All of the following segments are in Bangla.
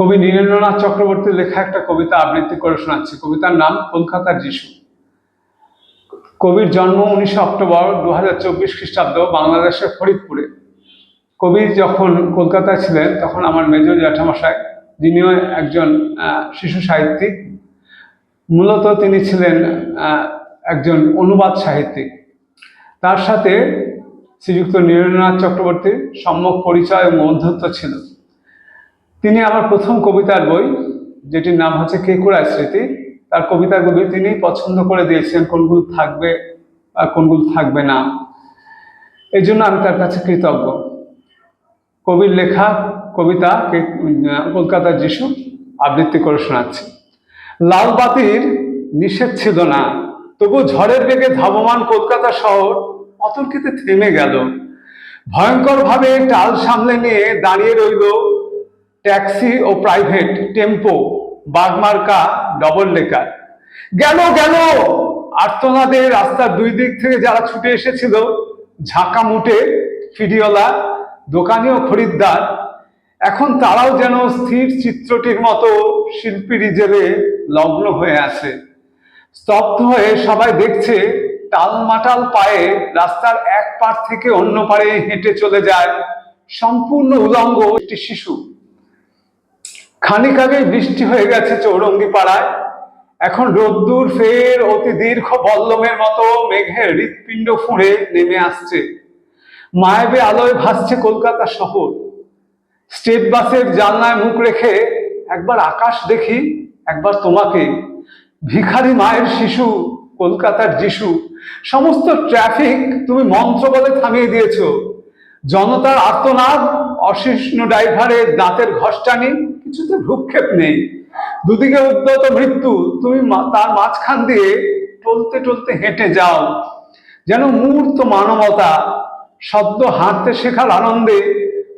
কবি নীরেন্দ্রনাথ চক্রবর্তীর লেখা একটা কবিতা আবৃত্তি করে শোনাচ্ছি। কবিতার নাম কলকাতার যিশু। কবির জন্ম উনিশে অক্টোবর দু হাজার চব্বিশ খ্রিস্টাব্দ বাংলাদেশের ফরিদপুরে। কবি যখন কলকাতায় ছিলেন, তখন আমার মেজর জ্যাঠামশাই, যিনিও একজন শিশু সাহিত্যিক, মূলত তিনি ছিলেন একজন অনুবাদ সাহিত্যিক। তার সাথে শ্রীযুক্ত নীরেন্দ্রনাথ চক্রবর্তীর সম্যক পরিচয় ও মধ্যত্ব ছিল। তিনি আমার প্রথম কবিতার বই, যেটির নাম হচ্ছে কেকুড়া স্মৃতি। তার কবিতাগুলি তিনি পছন্দ করে দিয়েছেন, কোনগুলো থাকবে আর কোনগুলো থাকবে না। এই জন্য আমি তার কাছে কৃতজ্ঞ। কবির লেখা, কবিতা কলকাতার যিশু আবৃত্তি করে শোনাচ্ছি। লাল বাতির নিষেধ ছিল না, তবু ঝড়ের বেগে ধাবমান কলকাতা শহর অতর্কিতে থেমে গেল। ভয়ঙ্করভাবে টাল সামলে নিয়ে দাঁড়িয়ে রইল ট্যাক্সি ও প্রাইভেট টেম্পো, বাগমার্কা, ডবল ডেকার। গেল গেল! আর্তনাদের রাস্তার দুই দিক থেকে যারা ছুটে এসেছিল, ঝাঁকা মুটে, ফিডিওলা, দোকানি ও খরিদ্দার, এখন তারাও যেন স্থির চিত্রটির মতো শিল্পীর জেলে লগ্ন হয়ে আছে। স্তব্ধ হয়ে সবাই দেখছে, টালমাটাল পায়ে রাস্তার এক পার থেকে অন্য পারে হেঁটে চলে যায় সম্পূর্ণ উলঙ্গ একটি শিশু। খানিক আগে বৃষ্টি হয়ে গেছে চৌরঙ্গি পাড়ায় এখন রোদ্দুর ফের অতি দীর্ঘ বল্লমের মতো মেঘের হৃৎপিণ্ড ফুঁড়ে নেমে আসছে। মায়াবে আলোয় ভাসছে কলকাতা শহর। স্টেট বাসের জানলায় মুখ রেখে একবার আকাশ দেখি, একবার তোমাকে। ভিখারি মায়ের শিশু, কলকাতার যিশু। সমস্ত ট্রাফিক তুমি মন্ত্র বলে থামিয়ে দিয়েছ। জনতার আর্তনাদ অশিষ্ণ ড্রাইভারের দাঁতের ঘষ্টানি কিছুতে ভ্রুক্ষেপ নেই। দুদিকে উদ্যত মৃত্যু, তুমি তার মাঝখান দিয়ে টলতে টলতে হেঁটে যাও। যেন মূর্ত মানবতা, শব্দ হাঁটতে শেখার আনন্দে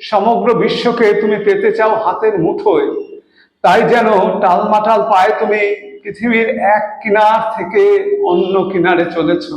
সমগ্র বিশ্বকে তুমি পেতে চাও হাতের মুঠোয়। তাই যেন টালমাটাল পায়ে তুমি পৃথিবীর এক কিনার থেকে অন্য কিনারে চলেছো।